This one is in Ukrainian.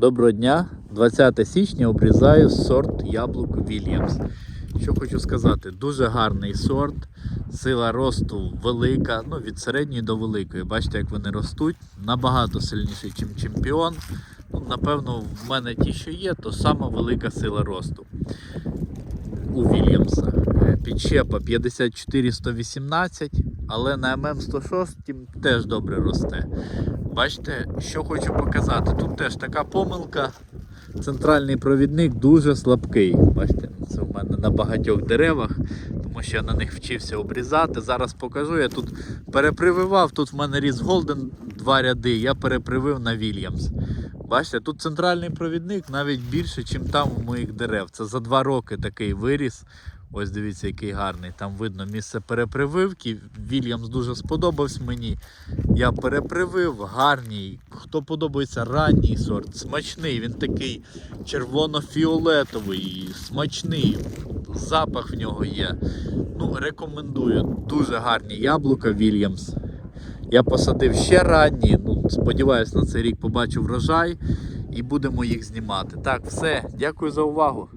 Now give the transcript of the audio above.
Доброго дня, 20 січня обрізаю сорт яблук Вільямс. Що хочу сказати, дуже гарний сорт, сила росту велика, ну від середньої до великої. Бачите, як вони ростуть, набагато сильніший, ніж чемпіон. Ну, напевно, в мене ті, що є, то сама велика сила росту у Вільямса. Підщепа 54-118, але на ММ106 теж добре росте. Бачите, що хочу показати. Тут теж така помилка. Центральний провідник дуже слабкий. Бачите, це в мене на багатьох деревах, тому що я на них вчився обрізати. Зараз покажу. Я тут перепрививав, тут в мене ріс Голден два ряди, я перепривив на Вільямс. Бачите, тут центральний провідник навіть більше, ніж там у моїх дерев. Це за два роки такий виріс. Ось дивіться, який гарний. Там видно місце перепрививки. Вільямс дуже сподобався мені. Я перепривив, гарний. Хто подобається ранній сорт, смачний. Він такий червоно-фіолетовий, смачний. Запах в нього є. Ну, рекомендую. Дуже гарні яблука Вільямс. Я посадив ще ранні. Ну, сподіваюсь, на цей рік побачу врожай і будемо їх знімати. Так, все. Дякую за увагу.